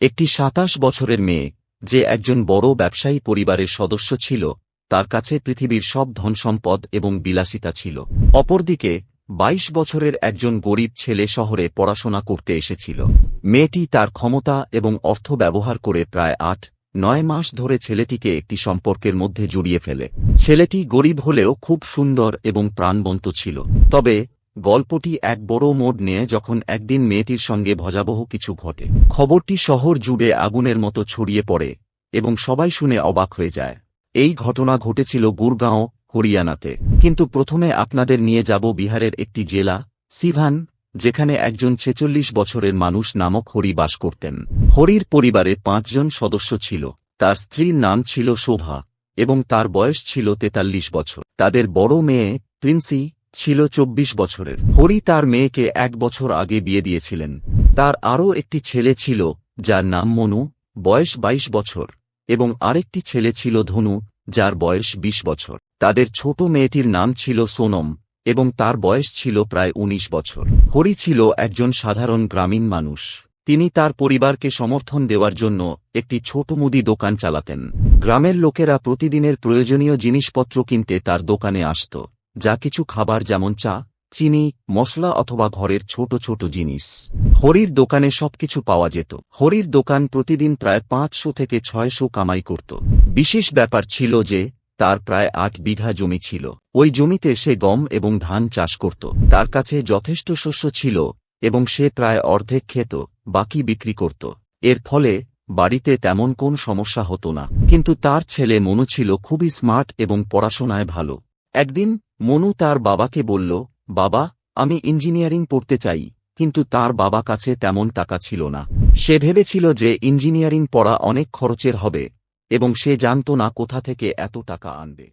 একটি সাতাশ বছরের মেয়ে, যে একজন বড় ব্যবসায়ী পরিবারের সদস্য ছিল, তার কাছে পৃথিবীর সব ধনসম্পদ এবং বিলাসিতা ছিল। অপরদিকে, বাইশ বছরের একজন গরিব ছেলে শহরে পড়াশোনা করতে এসেছিল। মেয়েটি তার ক্ষমতা এবং অর্থ ব্যবহার করে প্রায় আট, নয় মাস ধরে ছেলেটিকে একটি সম্পর্কের মধ্যে জড়িয়ে ফেলে। ছেলেটি গরিব হলেও খুব সুন্দর এবং প্রাণবন্ত ছিল। তবে গল্পটি এক বড় মোড় নিয়ে যখন একদিন মেয়েটির সঙ্গে ভজাবহ কিছু ঘটে, খবরটি শহর জুড়ে আগুনের মতো ছড়িয়ে পড়ে এবং সবাই শুনে অবাক হয়ে যায়। এই ঘটনা ঘটেছিল গুরগাঁও, হরিয়ানাতে। কিন্তু প্রথমে আপনাদের নিয়ে যাব বিহারের একটি জেলা, সিভান, যেখানে একজন ছেচল্লিশ বছরের মানুষ নামক হরি বাস করতেন। হরির পরিবারে পাঁচজন সদস্য ছিল। তার স্ত্রীর নাম ছিল শোভা এবং তার বয়স ছিল তেতাল্লিশ বছর। তাদের বড় মেয়ে, প্রিন্সি ছিল চব্বিশ বছরের। হরি তার মেয়েকে এক বছর আগে বিয়ে দিয়েছিলেন। তার আরও একটি ছেলে ছিল, যার নাম মনু, বয়স ২২ বছর, এবং আরেকটি ছেলে ছিল ধনু, যার বয়স ২০ বছর। তাদের ছোট মেয়েটির নাম ছিল সোনম, এবং তার বয়স ছিল প্রায় ১৯ বছর। হরি ছিল একজন সাধারণ গ্রামীণ মানুষ। তিনি তার পরিবারকে সমর্থন দেওয়ার জন্য একটি ছোট মুদি দোকান চালাতেন। গ্রামের লোকেরা প্রতিদিনের প্রয়োজনীয় জিনিসপত্র কিনতে তার দোকানে আসত। যা কিছু খাবার যেমন চা, চিনি, মশলা অথবা ঘরের ছোট ছোট জিনিস। হরির দোকানে সবকিছু পাওয়া যেত। হরির দোকান প্রতিদিন প্রায় পাঁচশো থেকে ছয়শো কামাই করত। বিশেষ ব্যাপার ছিল যে, তার প্রায় আট বিঘা জমি ছিল। ওই জমিতে সে গম এবং ধান চাষ করত। তার কাছে যথেষ্ট শস্য ছিল এবং সে প্রায় অর্ধেক খেত, বাকি বিক্রি করত। এর ফলে বাড়িতে তেমন কোন সমস্যা হতো না। কিন্তু তার ছেলে মনু ছিল খুবই স্মার্ট এবং পড়াশোনায় ভালো। একদিন মনু তার বাবাকে বলল, বাবা, আমি ইঞ্জিনিয়ারিং পড়তে চাই, কিন্তু তার বাবা কাছে তেমন টাকা ছিল না। সে ভেবেছিল যে ইঞ্জিনিয়ারিং পড়া অনেক খরচের হবে, এবং সে জানত না কোথা থেকে এত টাকা আনবে।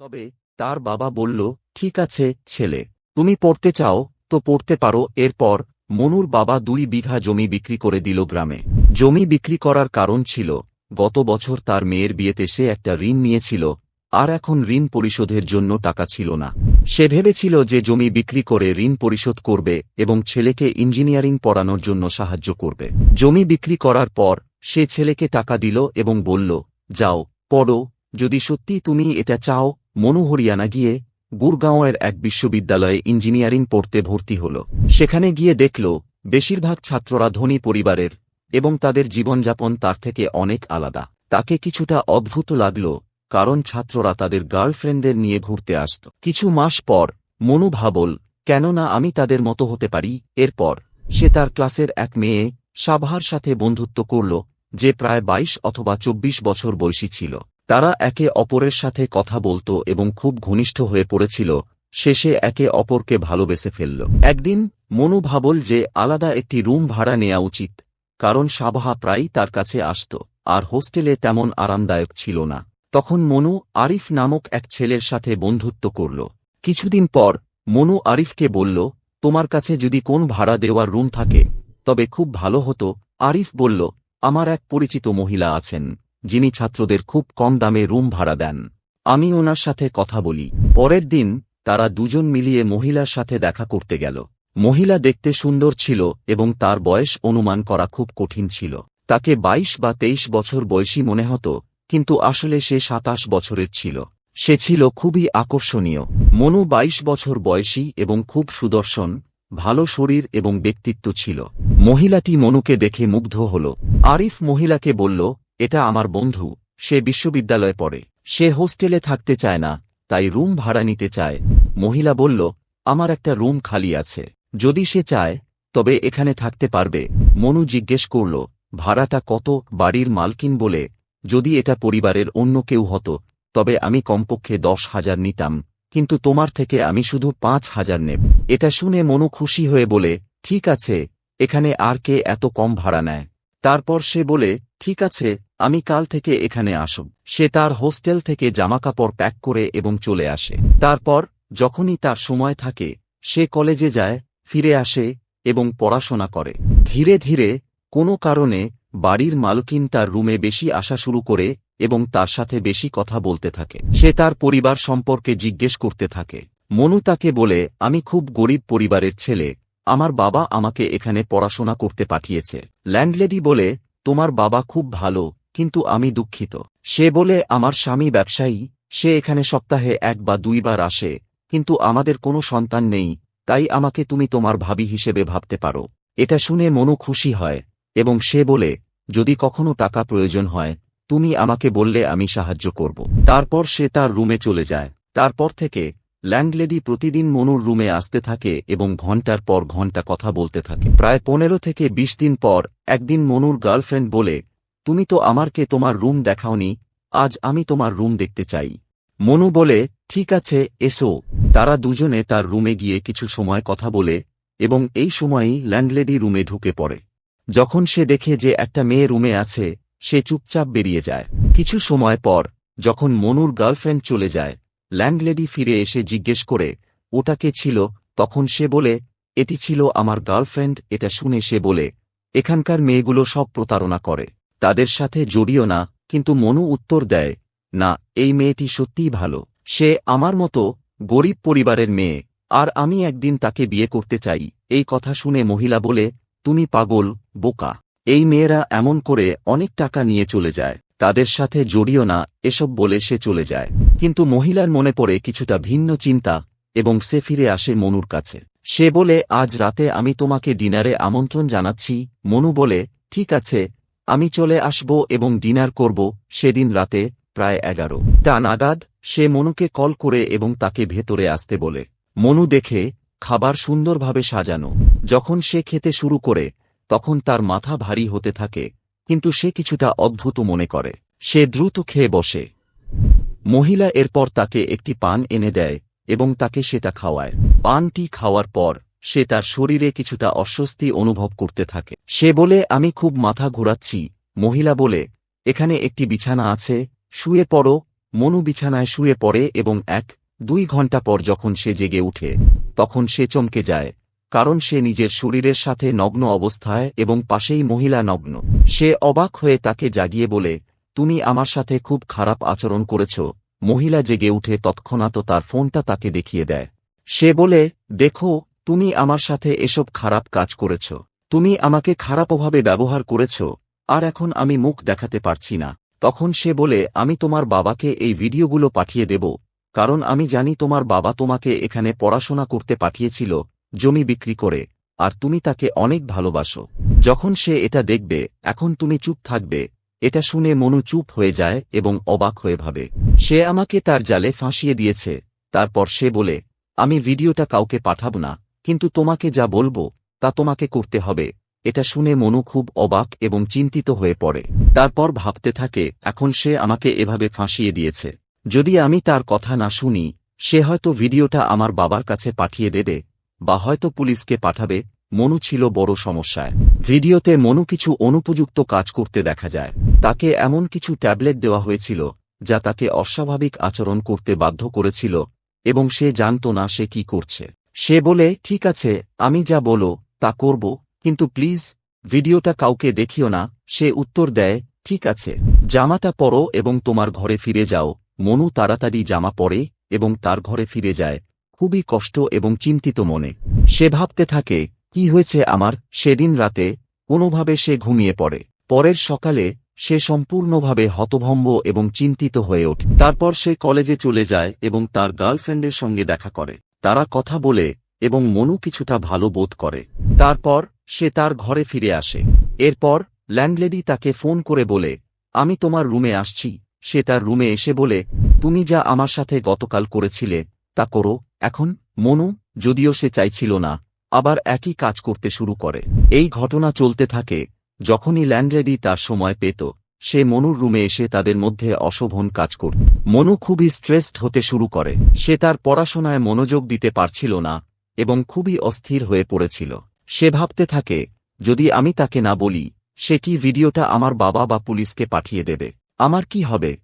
তবে তার বাবা বলল, ঠিক আছে, ছেলে, তুমি পড়তে চাও, তো পড়তে পারো, এরপর মনুর বাবা দুই বিঘা জমি বিক্রি করে দিল গ্রামে। জমি বিক্রি করার কারণ ছিল, গত বছর তার মেয়ের বিয়েতে সে একটা ঋণ নিয়েছিল, আর এখন ঋণ পরিশোধের জন্য টাকা ছিল না। সে ভেবেছিল যে জমি বিক্রি করে ঋণ পরিশোধ করবে এবং ছেলেকে ইঞ্জিনিয়ারিং পড়ানোর জন্য সাহায্য করবে। জমি বিক্রি করার পর, সে ছেলেকে টাকা দিল এবং বলল, যাও, পড়ো, যদি সত্যি তুমি এটা চাও, মনু হরিয়ানা গিয়ে গুরগাঁওয়ের এক বিশ্ববিদ্যালয়ে ইঞ্জিনিয়ারিং পড়তে ভর্তি হল। সেখানে গিয়ে দেখল, বেশিরভাগ ছাত্ররা ধনী পরিবারের এবং তাদের জীবনযাপন তার থেকে অনেক আলাদা। তাকে কিছুটা অদ্ভুত লাগল, কারণ ছাত্ররা তাদের গার্লফ্রেন্ডদের নিয়ে ঘুরতে আসত। কিছু মাস পর, মনু ভাবল, কেননা আমি তাদের মতো হতে পারি? এরপর, সে তার ক্লাসের এক মেয়ে, সাভার সাথে বন্ধুত্ব করল, যে প্রায় ২২ অথবা ২৪ বছর বয়সী ছিল। তারা একে অপরের সাথে কথা বলত এবং খুব ঘনিষ্ঠ হয়ে পড়েছিল, শেষে একে অপরকে ভালোবেসে ফেলল। একদিন, মনু ভাবল যে আলাদা একটি রুম ভাড়া নেওয়া উচিত, কারণ সাবাহা প্রায়ই তার কাছে আসত, আর হোস্টেলে তেমন আরামদায়ক ছিল না। তখন মনু আরিফ নামক এক ছেলের সাথে বন্ধুত্ব করল। কিছুদিন পর, মনু আরিফকে বলল, তোমার কাছে যদি কোন ভাড়া দেওয়ার রুম থাকে, তবে খুব ভালো হতো। আরিফ বলল, আমার এক পরিচিত মহিলা আছেন। যিনি ছাত্রদের খুব কম দামে রুম ভাড়া দেন। আমি ওনার সাথে কথা বলি। পরের দিন, তারা দুজন মিলিয়ে মহিলার সাথে দেখা করতে গেল। মহিলা দেখতে সুন্দর ছিল এবং তার বয়স অনুমান করা খুব কঠিন ছিল। তাকে ২২ বা তেইশ বছর বয়সী মনে হতো, কিন্তু আসলে সে সাতাশ বছরের ছিল। সে ছিল খুবই আকর্ষণীয়। মনু ২২ বছর বয়সী এবং খুব সুদর্শন, ভালো শরীর এবং ব্যক্তিত্ব ছিল। মহিলাটি মনুকে দেখে মুগ্ধ হল। আরিফ মহিলাকে বলল এটা আমার বন্ধু, সে বিশ্ববিদ্যালয়ে পড়ে। সে হোস্টেলে থাকতে চায় না, তাই রুম ভাড়া নিতে চায়। মহিলা বলল, আমার একটা রুম খালি আছে। যদি সে চায়, তবে এখানে থাকতে পারবে। মনু জিজ্ঞেস করল, ভাড়াটা কত বাড়ির মালকিন বলে? যদি এটা পরিবারের অন্য কেউ হতো, তবে আমি কমপক্ষে দশ হাজার নিতাম, কিন্তু তোমার থেকে আমি শুধু পাঁচ হাজার নেব। এটা শুনে মনু খুশি হয়ে বলে, ঠিক আছে, এখানে আর কে এত কম ভাড়া নেয়? তারপর সে বলে, ঠিক আছে আমি কাল থেকে এখানে আসব। সে তার হোস্টেল থেকে জামাকাপড় প্যাক করে এবং চলে আসে। তারপর, যখনই তার সময় থাকে, সে কলেজে যায়, ফিরে আসে এবং পড়াশোনা করে। ধীরে ধীরে, কোনো কারণে, বাড়ির মালকিন তার রুমে বেশি আসা শুরু করে এবং তার সাথে বেশি কথা বলতে থাকে। সে তার পরিবার সম্পর্কে জিজ্ঞেস করতে থাকে। মনু তাকে বলে, আমি খুব গরিব পরিবারের ছেলে। আমার বাবা আমাকে এখানে পড়াশোনা করতে পাঠিয়েছে। ল্যান্ডলেডি বলে, তোমার বাবা খুব ভালো। কিন্তু আমি দুঃখিত। সে বলে, আমার স্বামী ব্যবসায়ী, সে এখানে সপ্তাহে এক বা দুইবার আসে, কিন্তু আমাদের কোনো সন্তান নেই, তাই আমাকে তুমি তোমার ভাবি হিসেবে ভাবতে পারো। এটা শুনে মনু খুশি হয়, এবং সে বলে, যদি কখনো টাকা প্রয়োজন হয়, তুমি আমাকে বললে আমি সাহায্য করব। তারপর সে তার রুমে চলে যায়। তারপর থেকে ল্যান্ডলেডি প্রতিদিন মনুর রুমে আসতে থাকে এবং ঘণ্টার পর ঘণ্টা কথা বলতে থাকে। প্রায় পনেরো থেকে ২০ দিন পর, একদিন মনুর গার্লফ্রেন্ড বলে তুমি তো আমারকে তোমার রুম দেখাওনি, আজ আমি তোমার রুম দেখতে চাই। মনু বলে, ঠিক আছে, এসো। তারা দুজনে তার রুমে গিয়ে কিছু সময় কথা বলে, এবং এই সময়েই ল্যান্ডলেডি রুমে ঢুকে পড়ে। যখন সে দেখে যে একটা মেয়ে রুমে আছে, সে চুপচাপ বেরিয়ে যায়। কিছু সময় পর, যখন মনুর গার্লফ্রেন্ড চলে যায়, ল্যান্ডলেডি ফিরে এসে জিজ্ঞেস করে, ওটা কে ছিল? তখন সে বলে, এটি ছিল আমার গার্লফ্রেন্ড, এটা শুনে সে বলে, এখানকার মেয়েগুলো সব প্রতারণা করে। তাদের সাথে জড়িও না, কিন্তু মনু উত্তর দেয়, না, এই মেয়েটি সত্যিই ভালো। সে আমার মতো গরিব পরিবারের মেয়ে, আর আমি একদিন তাকে বিয়ে করতে চাই। এই কথা শুনে মহিলা বলে, তুমি পাগল, বোকা। এই মেয়েরা এমন করে অনেক টাকা নিয়ে চলে যায়। তাদের সাথে জড়িও না, এসব বলে সে চলে যায়। কিন্তু মহিলার মনে পড়ে কিছুটা ভিন্ন চিন্তা, এবং সে ফিরে আসে মনুর কাছে। সে বলে, আজ রাতে আমি তোমাকে ডিনারে আমন্ত্রণ জানাচ্ছি। মনু বলে, ঠিক আছে আমি চলে আসব এবং ডিনার করব, সেদিন রাতে, প্রায় এগারো। টা নাগাদ, সে মনুকে কল করে এবং তাকে ভেতরে আসতে বলে। মনু দেখে, খাবার সুন্দরভাবে সাজানো। যখন সে খেতে শুরু করে, তখন তার মাথা ভারী হতে থাকে, কিন্তু সে কিছুটা অদ্ভুত মনে করে। সে দ্রুত খেয়ে বসে। মহিলা এরপর তাকে একটি পান এনে দেয় এবং তাকে সেটা খাওয়ায়। পানটি খাওয়ার পর সে তার শরীরে কিছুটা অস্বস্তি অনুভব করতে থাকে। সে বলে, আমি খুব মাথা ঘোরাচ্ছি। মহিলা বলে, এখানে একটি বিছানা আছে, শুয়ে পড়ো। মনু বিছানায় শুয়ে পড়ে এবং এক, দুই ঘণ্টা পর যখন সে জেগে উঠে, তখন সে চমকে যায়, কারণ সে নিজের শরীরের সাথে নগ্ন অবস্থায় এবং পাশেই মহিলা নগ্ন। সে অবাক হয়ে তাকে জাগিয়ে বলে, তুমি আমার সাথে খুব খারাপ আচরণ করেছ। মহিলা জেগে উঠে তৎক্ষণাৎ তার ফোনটা তাকে দেখিয়ে দেয়। সে বলে, দেখো তুমি আমার সাথে এসব খারাপ কাজ করেছ। তুমি আমাকে খারাপভাবে ব্যবহার করেছ, আর এখন আমি মুখ দেখাতে পারছি না। তখন সে বলে, আমি তোমার বাবাকে এই ভিডিওগুলো পাঠিয়ে দেব, কারণ আমি জানি তোমার বাবা তোমাকে এখানে পড়াশোনা করতে পাঠিয়েছিল, জমি বিক্রি করে, আর তুমি তাকে অনেক ভালোবাসো। যখন সে এটা দেখবে, এখন তুমি চুপ থাকবে। এটা শুনে মনু চুপ হয়ে যায় এবং অবাক হয়ে ভাবে। সে আমাকে তার জালে ফাঁসিয়ে দিয়েছে। তারপর সে বলে, আমি ভিডিওটা কাউকে পাঠাব না কিন্তু তোমাকে যা বলব, তা তোমাকে করতে হবে। এটা শুনে মনু খুব অবাক এবং চিন্তিত হয়ে পড়ে। তারপর ভাবতে থাকে, এখন সে আমাকে এভাবে ফাঁসিয়ে দিয়েছে। যদি আমি তার কথা না শুনি, সে হয়তো ভিডিওটা আমার বাবার কাছে পাঠিয়ে দেবে, বা হয়তো পুলিশকে পাঠাবে, মনু ছিল বড় সমস্যায়। ভিডিওতে মনু কিছু অনুপযুক্ত কাজ করতে দেখা যায়। তাকে এমন কিছু ট্যাবলেট দেওয়া হয়েছিল, যা তাকে অস্বাভাবিক আচরণ করতে বাধ্য করেছিল, এবং সে জানত না সে কি করছে। সে বলে, ঠিক আছে, আমি যা বলো, তা করব, কিন্তু প্লিজ, ভিডিওটা কাউকে দেখিও না। সে উত্তর দেয়, ঠিক আছে, জামাটা পরো এবং তোমার ঘরে ফিরে যাও। মনু তাড়াতাড়ি জামা পরে এবং তার ঘরে ফিরে যায়, খুবই কষ্ট এবং চিন্তিত মনে। সে ভাবতে থাকে, কি হয়েছে আমার, সেদিন রাতে? কোনোভাবে সে ঘুমিয়ে পড়ে। পরের সকালে, সে সম্পূর্ণভাবে হতভম্ব এবং চিন্তিত হয়ে ওঠে। তারপর সে কলেজে চলে যায় এবং তার গার্লফ্রেন্ডের সঙ্গে দেখা করে। তারা কথা বলে এবং মনু কিছুটা ভালো বোধ করে। তারপর সে তার ঘরে ফিরে আসে। এরপর ল্যান্ডলেডি তাকে ফোন করে বলে, আমি তোমার রুমে আসছি। সে তার রুমে এসে বলে, তুমি যা আমার সাথে গতকাল করেছিলে, তা করো। এখন মনু, যদিও সে চাইছিল না, আবার একই কাজ করতে শুরু করে। এই ঘটনা চলতে থাকে যখনই ল্যান্ডলেডি তার সময় পেত। সে মনুর রুমে এসে তাদের মধ্যে অশোভন কাজ করত। মনু খুবই স্ট্রেসড হতে শুরু করে। সে তার পড়াশোনায় মনোযোগ দিতে পারছিল না এবং খুবই অস্থির হয়ে পড়েছিল। সে ভাবতে থাকে, যদি আমি তাকে না বলি, সে কি ভিডিওটা আমার বাবা বা পুলিশকে পাঠিয়ে দেবে? আমার কি হবে?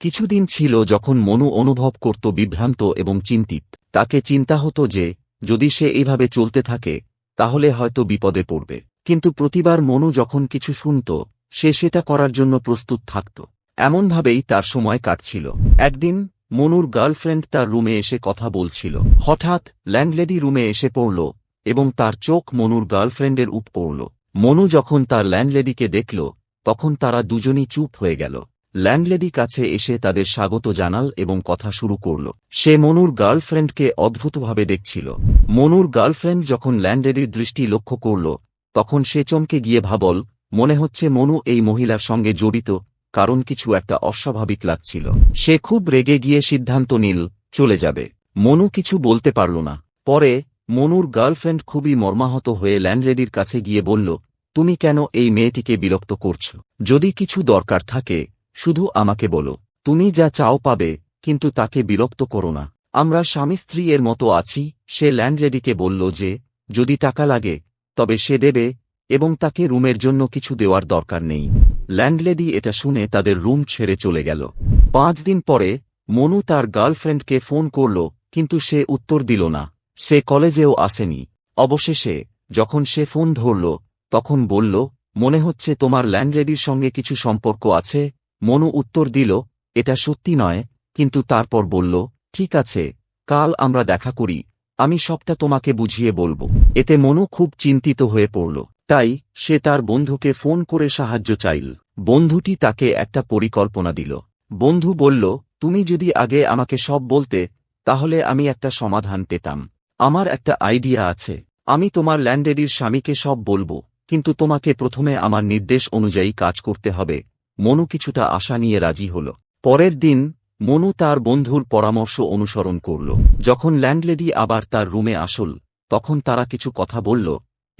কিছুদিন ছিল যখন মনু অনুভব করত বিভ্রান্ত এবং চিন্তিত। তাকে চিন্তা হতো যে, যদি সে এইভাবে চলতে থাকে, তাহলে হয়তো বিপদে পড়বে। কিন্তু প্রতিবার মনু যখন কিছু শুনত সে সেটা করার জন্য প্রস্তুত থাকত। এমনভাবেই তার সময় কাটছিল। একদিন, মনুর গার্লফ্রেন্ড তার রুমে এসে কথা বলছিল। হঠাৎ, ল্যান্ডলেডি রুমে এসে পড়ল এবং তার চোখ মনুর গার্লফ্রেন্ডের উপ পড়ল। মনু যখন তার ল্যান্ডলেডিকে দেখল, তখন তারা দুজনই চুপ হয়ে গেল। ল্যান্ডলেডি কাছে এসে তাদের স্বাগত জানাল এবং কথা শুরু করল। সে মনুর গার্লফ্রেন্ডকে অদ্ভুতভাবে দেখছিল। মনুর গার্লফ্রেন্ড যখন ল্যান্ডলেডির দৃষ্টি লক্ষ্য করল, তখন সে চমকে গিয়ে ভাবল মনে হচ্ছে মনু এই মহিলার সঙ্গে জড়িত, কারণ কিছু একটা অস্বাভাবিক লাগছিল। সে খুব রেগে গিয়ে সিদ্ধান্ত নিল, চলে যাবে। মনু কিছু বলতে পারল না। পরে, মনুর গার্লফ্রেন্ড খুবই মর্মাহত হয়ে ল্যান্ডলেডির কাছে গিয়ে বলল, তুমি কেন এই মেয়েটিকে বিরক্ত করছ? যদি কিছু দরকার থাকে, শুধু আমাকে বলো। তুমি যা চাও পাবে, কিন্তু তাকে বিরক্ত করো না। আমরা স্বামী স্ত্রী এর মতো আছি। সে ল্যান্ডলেডিকে বলল যে, যদি টাকা লাগে, তবে সে দেবে এবং তাকে রুমের জন্য কিছু দেওয়ার দরকার নেই। ল্যান্ডলেডি এটা শুনে তাদের রুম ছেড়ে চলে গেল। পাঁচ দিন পরে, মনু তার গার্লফ্রেন্ডকে ফোন করল, কিন্তু সে উত্তর দিল না। সে কলেজেও আসেনি। অবশেষে, যখন সে ফোন ধরল, তখন বলল, মনে হচ্ছে তোমার ল্যান্ডলেডির সঙ্গে কিছু সম্পর্ক আছে? মনু উত্তর দিল, এটা সত্যি নয়। কিন্তু তারপর বলল, ঠিক আছে, কাল আমরা দেখা করি। আমি সবটা তোমাকে বুঝিয়ে বলব। এতে মনু খুব চিন্তিত হয়ে পড়ল। তাই সে তার বন্ধুকে ফোন করে সাহায্য চাইল। বন্ধুটি তাকে একটা পরিকল্পনা দিল। বন্ধু বলল, তুমি যদি আগে আমাকে সব বলতে, তাহলে আমি একটা সমাধান পেতাম। আমার একটা আইডিয়া আছে। আমি তোমার ল্যান্ডেডির স্বামীকে সব বলব, কিন্তু তোমাকে প্রথমে আমার নির্দেশ অনুযায়ী কাজ করতে হবে মনু কিছুটা আশা নিয়ে রাজি হল। পরের দিন, মনু তার বন্ধুর পরামর্শ অনুসরণ করল। যখন ল্যান্ডলেডি আবার তার রুমে আসল, তখন তারা কিছু কথা বলল।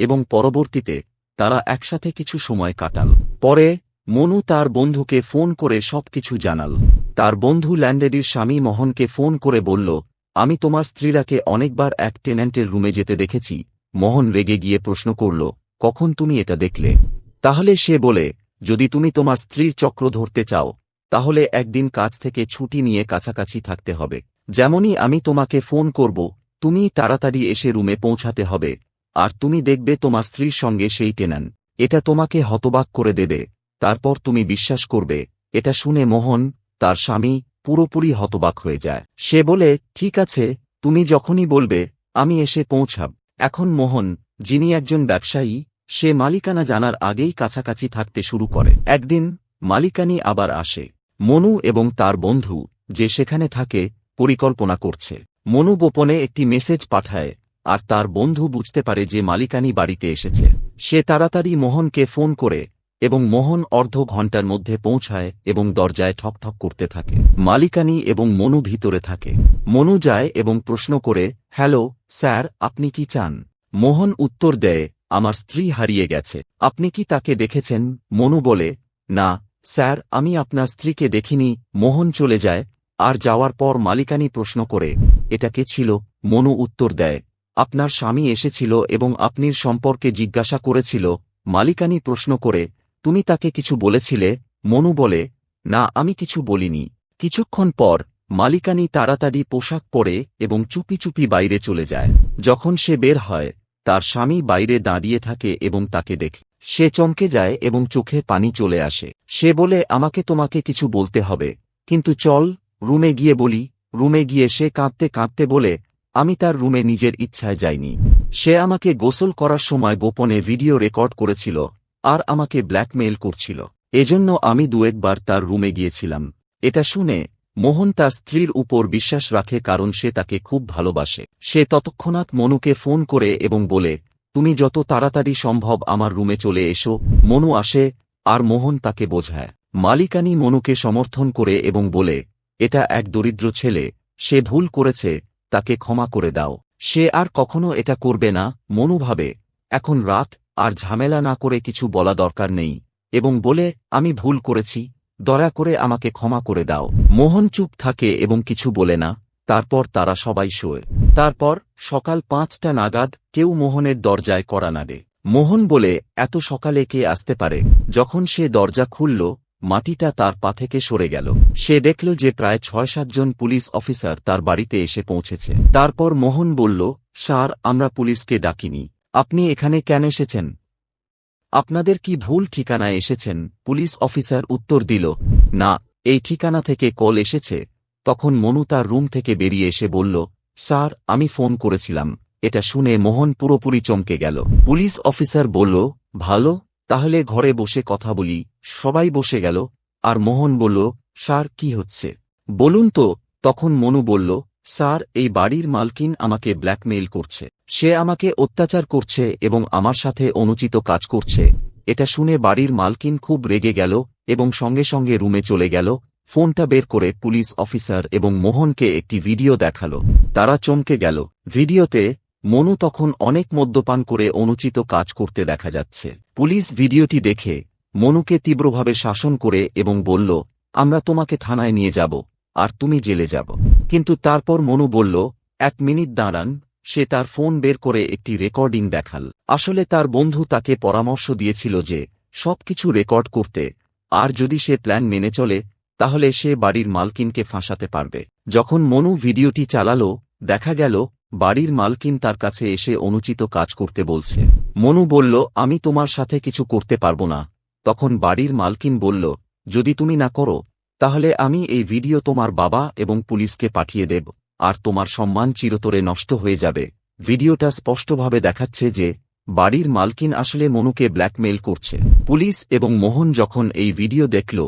এবং পরবর্তীতে তারা একসাথে কিছু সময় কাটাল। পরে, মনু তার বন্ধুকে ফোন করে সবকিছু জানাল। তার বন্ধু ল্যান্ডেডির স্বামী মোহনকে ফোন করে বলল, আমি তোমার স্ত্রীরাকে অনেকবার এক টেন্যান্টের রুমে যেতে দেখেছি। মোহন রেগে গিয়ে প্রশ্ন করল, কখন তুমি এটা দেখলে? তাহলে সে বলে, যদি তুমি তোমার স্ত্রীর চক্র ধরতে চাও, তাহলে একদিন কাজ থেকে ছুটি নিয়ে কাছাকাছি থাকতে হবে। যেমনই আমি তোমাকে ফোন করব তুমি তাড়াতাড়ি এসে রুমে পৌঁছাতে হবে। আর তুমি দেখবে তোমার স্ত্রীর সঙ্গে সেই টেনান। এটা তোমাকে হতবাক করে দেবে। তারপর তুমি বিশ্বাস করবে, এটা শুনে মোহন, তার স্বামী, পুরোপুরি হতবাক হয়ে যায়। সে বলে, ঠিক আছে, তুমি যখনই বলবে, আমি এসে পৌঁছাব। এখন মোহন, যিনি একজন ব্যবসায়ী, সে মালিকানা জানার আগেই কাছাকাছি থাকতে শুরু করে। একদিন, মালিকানি আবার আসে। মনু এবং তার বন্ধু, যে সেখানে থাকে, পরিকল্পনা করছে। মনু গোপনে একটি মেসেজ পাঠায় আর তার বন্ধু বুঝতে পারে যে মালিকানি বাড়িতে এসেছে। সে তাড়াতাড়ি মোহনকে ফোন করে এবং মোহন অর্ধ ঘণ্টার মধ্যে পৌঁছায় এবং দরজায় ঠকঠক করতে থাকে। মালিকানি এবং মনু ভিতরে থাকে। মনু যায় এবং প্রশ্ন করে, হ্যালো, স্যার, আপনি কি চান? মোহন উত্তর দেয়, আমার স্ত্রী হারিয়ে গেছে। আপনি কি তাকে দেখেছেন? মনু বলে, না, স্যার, আমি আপনার স্ত্রীকে দেখিনি। মোহন চলে যায়, আর যাওয়ার পর মালিকানি প্রশ্ন করে এটাকে ছিল? মনু উত্তর দেয় আপনার স্বামী এসেছিল এবং আপনির সম্পর্কে জিজ্ঞাসা করেছিল। মালিকানি প্রশ্ন করে, তুমি তাকে কিছু বলেছিলে? মনু বলে, না, আমি কিছু বলিনি। কিছুক্ষণ পর, মালিকানি তাড়াতাড়ি পোশাক পরে এবং চুপি চুপি বাইরে চলে যায়। যখন সে বের হয়, তার স্বামী বাইরে দাঁড়িয়ে থাকে এবং তাকে দেখে। সে চমকে যায় এবং চোখে পানি চলে আসে। সে বলে, আমাকে তোমাকে কিছু বলতে হবে। কিন্তু চল, রুমে গিয়ে বলি। রুমে গিয়ে সে কাঁদতে কাঁদতে বলে আমি তার রুমে নিজের ইচ্ছায় যাইনি। সে আমাকে গোসল করার সময় গোপনে ভিডিও রেকর্ড করেছিল, আর আমাকে ব্ল্যাকমেইল করছিল। এজন্য আমি দুয়েকবার তার রুমে গিয়েছিলাম। এটা শুনে মোহন তার স্ত্রীর উপর বিশ্বাস রাখে কারণ সে তাকে খুব ভালোবাসে। সে ততক্ষণাৎ মনুকে ফোন করে এবং বলে, তুমি যত তাড়াতাড়ি সম্ভব আমার রুমে চলে এসো। মনু আসে, আর মোহন তাকে বোঝায়। মালিকানি মনুকে সমর্থন করে এবং বলে, এটা এক দরিদ্র ছেলে, সে ভুল করেছে তাকে ক্ষমা করে দাও। সে আর কখনো এটা করবে না, মনু ভাবে, এখন রাত, আর ঝামেলা না করে কিছু বলা দরকার নেই। এবং বলে, আমি ভুল করেছি, দয়া করে আমাকে ক্ষমা করে দাও। মোহন চুপ থাকে এবং কিছু বলে না, তারপর তারা সবাই শোয়। তারপর, সকাল পাঁচটা নাগাদ, কেউ মোহনের দরজায় করা নাড়ে। মোহন বলে, এত সকালে কে আসতে পারে? যখন সে দরজা খুলল মাটিটা তার পা থেকে সরে গেল। সে দেখল যে প্রায় ছয় সাতজন পুলিশ অফিসার তার বাড়িতে এসে পৌঁছেছে। তারপর মোহন বলল, স্যার, আমরা পুলিশকে ডাকিনি। আপনি এখানে কেন এসেছেন? আপনাদের কি ভুল ঠিকানায় এসেছেন? পুলিশ অফিসার উত্তর দিল, না, এই ঠিকানা থেকে কল এসেছে। তখন মনু তার রুম থেকে বেরিয়ে এসে বলল, স্যার, আমি ফোন করেছিলাম। এটা শুনে মোহন পুরোপুরি চমকে গেল। পুলিশ অফিসার বলল, ভালো তাহলে ঘরে বসে কথা বলি। সবাই বসে গেল, আর মোহন বলল, স্যার, কি হচ্ছে? বলুন তো, তখন মনু বলল, স্যার, এই বাড়ির মালকিন আমাকে ব্ল্যাকমেইল করছে। সে আমাকে অত্যাচার করছে এবং আমার সাথে অনুচিত কাজ করছে। এটা শুনে বাড়ির মালকিন খুব রেগে গেল এবং সঙ্গে সঙ্গে রুমে চলে গেল। ফোনটা বের করে পুলিশ অফিসার এবং মোহনকে একটি ভিডিও দেখাল। তারা চমকে গেল। ভিডিওতে মনু তখন অনেক মদ্যপান করে অনুচিত কাজ করতে দেখা যাচ্ছে। পুলিশ ভিডিওটি দেখে মনুকে তীব্রভাবে শাসন করে এবং বলল, আমরা তোমাকে থানায় নিয়ে যাব, আর তুমি জেলে যাব। কিন্তু তারপর মনু বলল, এক মিনিট দাঁড়ান। সে তার ফোন বের করে একটি রেকর্ডিং দেখাল। আসলে তার বন্ধু তাকে পরামর্শ দিয়েছিল যে, সবকিছু রেকর্ড করতে, আর যদি সে প্ল্যান মেনে চলে, তাহলে সে বাড়ির মালকিনকে ফাঁসাতে পারবে। যখন মনু ভিডিওটি চালালো, দেখা গেল বাড়ির মালকিন তার কাছে এসে অনুচিত কাজ করতে বলছে। মনু বলল, আমি তোমার সাথে কিছু করতে পারব না। তখন বাড়ির মালকিন বলল, যদি তুমি না করো, তাহলে আমি এই ভিডিও তোমার বাবা এবং পুলিশকে পাঠিয়ে দেব, আর তোমার সম্মান চিরতরে নষ্ট হয়ে যাবে। ভিডিওটা স্পষ্টভাবে দেখাচ্ছে যে বাড়ির মালকিন আসলে মনুকে ব্ল্যাকমেইল করছে। পুলিশ এবং মোহন যখন এই ভিডিও দেখল,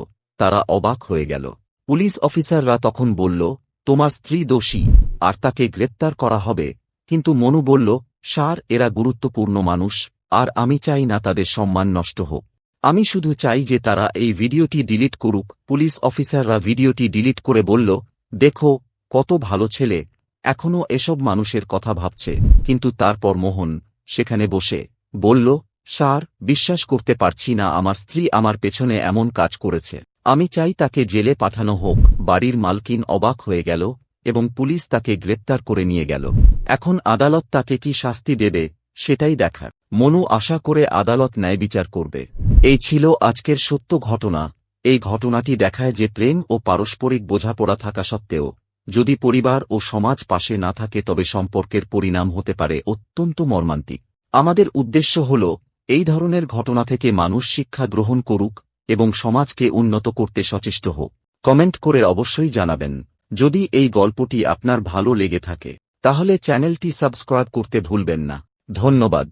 তারা অবাক হয়ে গেল। পুলিশ অফিসাররা তখন বলল তোমার স্ত্রী দোষী, আর তাকে গ্রেপ্তার করা হবে। কিন্তু মনু বলল, সার, এরা গুরুত্বপূর্ণ মানুষ, আর আমি চাই না তাদের সম্মান নষ্ট হোক। আমি শুধু চাই যে তারা এই ভিডিওটি ডিলিট করুক। পুলিশ অফিসাররা ভিডিওটি ডিলিট করে বলল, দেখো, কত ভালো ছেলে। এখনও এসব মানুষের কথা ভাবছে, কিন্তু তারপর মোহন সেখানে বসে বলল স্যার বিশ্বাস করতে পারছি না, আমার স্ত্রী আমার পেছনে এমন কাজ করেছে। আমি চাই তাকে জেলে পাঠানো হোক, বাড়ির মালকিন অবাক হয়ে গেল এবং পুলিশ তাকে গ্রেপ্তার করে নিয়ে গেল। এখন আদালত তাকে কি শাস্তি দেবে, সেটাই দেখার। মনু আশা করে আদালত ন্যায় বিচার করবে। এই ছিল আজকের সত্য ঘটনা। এই ঘটনাটি দেখায় যে প্রেম ও পারস্পরিক বোঝাপড়া থাকা সত্ত্বেও, যদি পরিবার ও সমাজ পাশে না থাকে তবে সম্পর্কের পরিণাম হতে পারে অত্যন্ত মর্মান্তিক। আমাদের উদ্দেশ্য হল, এই ধরনের ঘটনা থেকে মানুষ শিক্ষা গ্রহণ করুক এবং সমাজকে উন্নত করতে সচেষ্ট হোক কমেন্ট করে অবশ্যই জানাবেন। যদি এই গল্পটি আপনার ভালো লেগে থাকে, তাহলে চ্যানেলটি সাবস্ক্রাইব করতে ভুলবেন না। ধন্যবাদ।